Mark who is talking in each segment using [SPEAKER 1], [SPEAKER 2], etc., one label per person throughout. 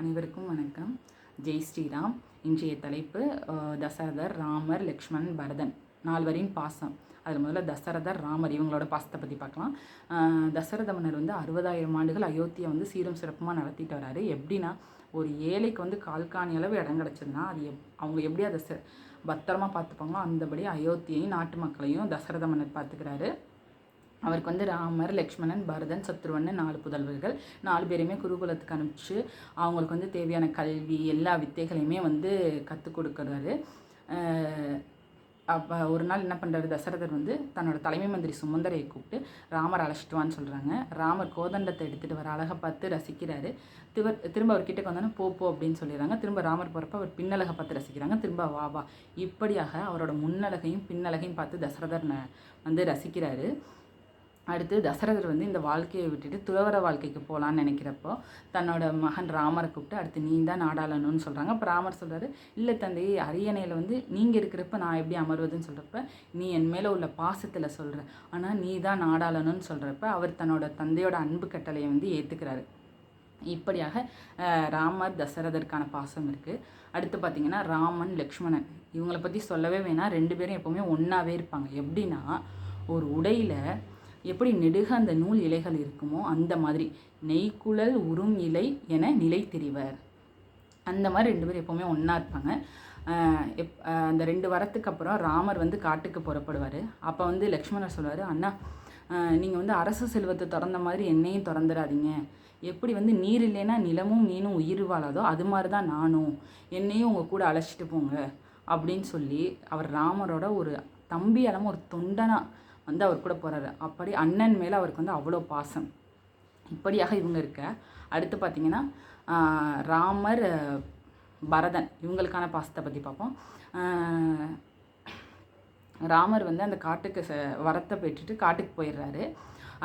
[SPEAKER 1] அனைவருக்கும் வணக்கம். ஜெய் ஸ்ரீராம். இன்றைய தலைப்பு தசரதர் ராமர் லக்ஷ்மண் பரதன் நால்வரின் பாசம். அதில் முதல்ல தசரதர் ராமர் இவங்களோட பாசத்தை பற்றி பார்க்கலாம். தசரத மன்னர் வந்து அறுபதாயிரம் ஆண்டுகள் அயோத்தியை வந்து சீரும் சிறப்புமாக நடத்திட்டு வராரு. எப்படின்னா ஒரு ஏழைக்கு வந்து கால்காணி அளவு இடம் கிடச்சதுன்னா அது எப் அவங்க எப்படி அதை பத்திரமா பார்த்துப்பாங்களோ அந்தபடி அயோத்தியையும் நாட்டு மக்களையும் தசரத மன்னர் பார்த்துக்கிறாரு. அவருக்கு வந்து ராமர் லக்ஷ்மணன் பரதன் சத்ருவன் நாலு புதல்வர்கள். நாலு பேருமே குருகுலத்துக்கு அனுப்பிச்சு அவங்களுக்கு வந்து தேவையான கல்வி எல்லா வித்தைகளையுமே வந்து கற்றுக் கொடுக்குறாரு. அப்போ ஒரு நாள் என்ன பண்ணுறாரு தசரதர் வந்து தன்னோட தலைமை மந்திரி சுமந்தரையை கூப்பிட்டு ராமர் அழைச்சிட்டு வான்னு சொல்கிறாங்க ராமர் கோதண்டத்தை எடுத்துகிட்டு வர அழகை பார்த்து ரசிக்கிறாரு. திவர் திரும்ப அவர்கிட்ட கிட்டக்கு வந்தோன்னே போ போ அப்படின்னு சொல்லிடுறாங்க. திரும்ப ராமர் போகிறப்ப அவர் பின்னழகை பார்த்து ரசிக்கிறாங்க. திரும்ப வா வா. இப்படியாக அவரோட முன்னழகையும் பின்னழகையும் பார்த்து தசரதர் வந்து ரசிக்கிறாரு. அடுத்து தசரதர் வந்து இந்த வாழ்க்கையை விட்டுட்டு துறவர வாழ்க்கைக்கு போகலான்னு நினைக்கிறப்போ தன்னோட மகன் ராமரை கூப்பிட்டு அடுத்து நீ தான் நாடாளணும்னு சொல்கிறாங்க அப்போ ராமர் சொல்கிறாரு இல்லை தந்தை அரியணையில் வந்து நீங்கள் இருக்கிறப்ப நான் எப்படி அமர்வதுன்னு சொல்கிறப்ப நீ என் மேலே உள்ள பாசத்தில் சொல்கிற ஆனால் நீ தான் நாடாளணும்னு சொல்கிறப்ப அவர் தன்னோட தந்தையோட அன்பு கட்டளையை வந்து ஏற்றுக்கிறாரு இப்படியாக ராமர் தசரதற்கான பாசம் இருக்குது அடுத்து பார்த்திங்கன்னா ராமன் லக்ஷ்மணன். இவங்களை பற்றி சொல்லவே வேணாம். ரெண்டு பேரும் எப்போவுமே ஒன்றாவே இருப்பாங்க. எப்படின்னா ஒரு உடையில் எப்படி நெடுக அந்த நூல் இலைகள் இருக்குமோ அந்த மாதிரி. நெய்க்குழல் உறும் இலை என நிலை தெரிவர் அந்த மாதிரி ரெண்டு பேரும் எப்போவுமே ஒன்றா இருப்பாங்க. எப் அந்த ரெண்டு வரத்துக்கு அப்புறம் ராமர் வந்து காட்டுக்கு புறப்படுவார். அப்போ வந்து லக்ஷ்மணர் சொல்லுவார் அண்ணா நீங்கள் வந்து அரச செல்வத்தை திறந்த மாதிரி என்னையும் திறந்துடாதீங்க. எப்படி வந்து நீர் இல்லைன்னா நிலமும் மீனும் உயிர் வாழாதோ அது மாதிரி தான் நானும். என்னையும் உங்கள் கூட அழைச்சிட்டு போங்க. அப்படின்னு சொல்லி அவர் ராமரோட ஒரு தம்பி அளவு ஒரு தொண்டனாக வந்து அவர் கூட போகிறாரு அப்படி அண்ணன் மேலே அவருக்கு வந்து அவ்வளோ பாசம். இப்படியாக இவங்க இருக்க. அடுத்து பார்த்தீங்கன்னா ராமர் பரதன் இவங்களுக்கான பாசத்தை பற்றி பார்ப்போம் ராமர் வந்து அந்த காட்டுக்கு ச வரத்தை பெற்றுட்டு காட்டுக்கு போயிடுறாரு.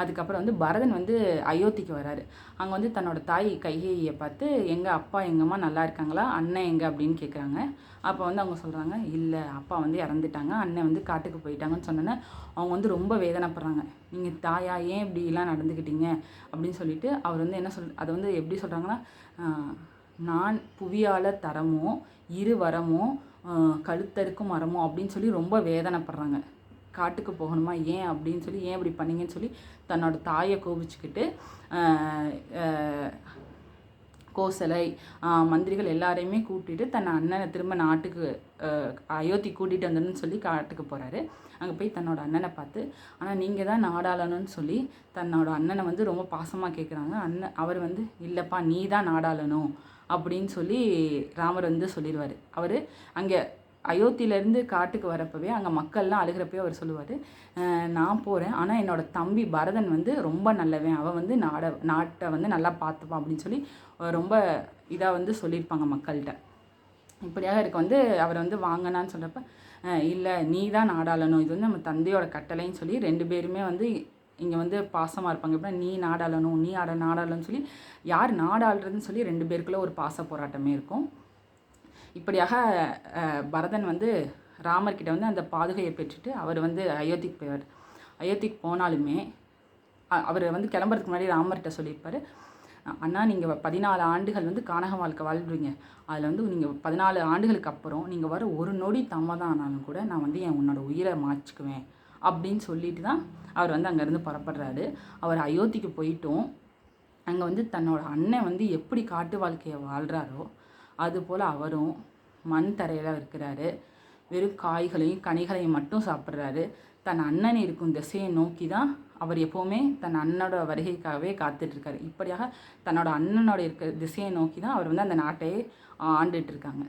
[SPEAKER 1] அதுக்கப்புறம் வந்து பரதன் வந்து அயோத்திக்கு வராரு. அங்கே வந்து தன்னோட தாய் கைகேயை பார்த்து எங்கள் அப்பா எங்கம்மா நல்லா இருக்காங்களா? அண்ணன் எங்கே? அப்படின்னு கேட்குறாங்க அப்போ வந்து அவங்க சொல்கிறாங்க இல்லை அப்பா வந்து இறந்துட்டாங்க. அண்ணன் வந்து காட்டுக்கு போயிட்டாங்கன்னு சொன்னோன்னே அவங்க வந்து ரொம்ப வேதனைப்படுறாங்க. நீங்கள் தாயா ஏன் இப்படிலாம் நடந்துக்கிட்டீங்க அப்படின்னு சொல்லிட்டு அவர் வந்து என்ன சொல் அதை வந்து எப்படி சொல்கிறாங்கன்னா நான் புவியால தரமோ இரு வரமோ கழுத்தறுக்கும் மரமோ அப்படின்னு சொல்லி ரொம்ப வேதனைப்படுறாங்க. காட்டுக்கு போகணுமா? ஏன் அப்படின்னு சொல்லி ஏன் இப்படி பண்ணீங்கன்னு சொல்லி தன்னோட தாயை கோபிச்சுக்கிட்டு கோசலை மந்திரிகள் எல்லாரையுமே கூட்டிகிட்டு தன் அண்ணனை திரும்ப நாட்டுக்கு அயோத்தி கூட்டிகிட்டு வந்தேன்னு சொல்லி காட்டுக்கு போகிறாரு அங்கே போய் தன்னோட அண்ணனை பார்த்து ஆனால் நீங்கள் தான் நாடாளணும்னு சொல்லி தன்னோட அண்ணனை வந்து ரொம்ப பாசமாக கேட்குறாங்க அண்ணன் அவர் வந்து இல்லைப்பா நீ தான் நாடாளணும். அப்படின்னு சொல்லி ராமர் வந்து சொல்லிடுவார் அவர் அங்கே அயோத்தியிலேருந்து காட்டுக்கு வரப்பவே அங்கே மக்கள்லாம் அழுகிறப்பவே அவர் சொல்லுவார் நான் போகிறேன் ஆனால் என்னோடய தம்பி பரதன் வந்து ரொம்ப நல்லவன். அவன் வந்து நாட நாட்டை வந்து நல்லா பார்த்துப்பான். அப்படின்னு சொல்லி ரொம்ப இதாக வந்து சொல்லியிருப்பாங்க மக்கள்கிட்ட. இப்படியாக இருக்க வந்து அவர் வந்து வாங்கினான்னு சொல்கிறப்ப இல்லை நீ தான் நாடாளணும். இது வந்து நம்ம தந்தையோட கட்டளைன்னு சொல்லி ரெண்டு பேருமே வந்து இங்கே வந்து பாசமாக இருப்பாங்க. எப்படின்னா நீ நாடாளணும் நீ ஆட நாடாளன்னு சொல்லி யார் நாடாளுறதுன்னு சொல்லி ரெண்டு பேருக்குள்ள ஒரு பாச போராட்டமே இருக்கும். இப்படியாக பரதன் வந்து ராமர்கிட்ட வந்து அந்த பாதுகையை பெற்றுட்டு அவர் வந்து அயோத்திக்கு போயிடுவார். அயோத்திக்கு போனாலுமே அவர் வந்து கிளம்புறதுக்கு முன்னாடி ராமர்கிட்ட சொல்லியிருப்பார் அண்ணா நீங்கள் பதினாலு ஆண்டுகள் வந்து கானக வாழ்க்கை வாழ்றீங்க. அதில் வந்து நீங்கள் பதினாலு ஆண்டுகளுக்கு அப்புறம் நீங்கள் வர ஒரு நொடி தாமதம் ஆனாலும் கூட நான் வந்து என் உன்னோட உயிரை மாச்சிக்குவேன் அப்படின்னு சொல்லிட்டு தான் அவர் வந்து அங்கேருந்து புறப்படுறாரு. அவர் அயோத்திக்கு போயிட்டும் அங்கே வந்து தன்னோட அண்ணன் வந்து எப்படி காட்டு வாழ்க்கையை வாழ்கிறாரோ அதுபோல் அவரும் மண் தரையில் இருக்கிறாரு. வெறும் காய்களையும் கனிகளையும் மட்டும் சாப்பிட்றாரு. தன் அண்ணன் இருக்கும் திசையை நோக்கி தான் அவர் எப்போவுமே தன் அண்ணனோட வருகைக்காகவே காத்துட்ருக்காரு. இப்படியாக தன்னோட அண்ணனோட இருக்கிற திசையை நோக்கி தான் அவர் வந்து அந்த நாட்டையே ஆண்டுட்டு இருக்காங்க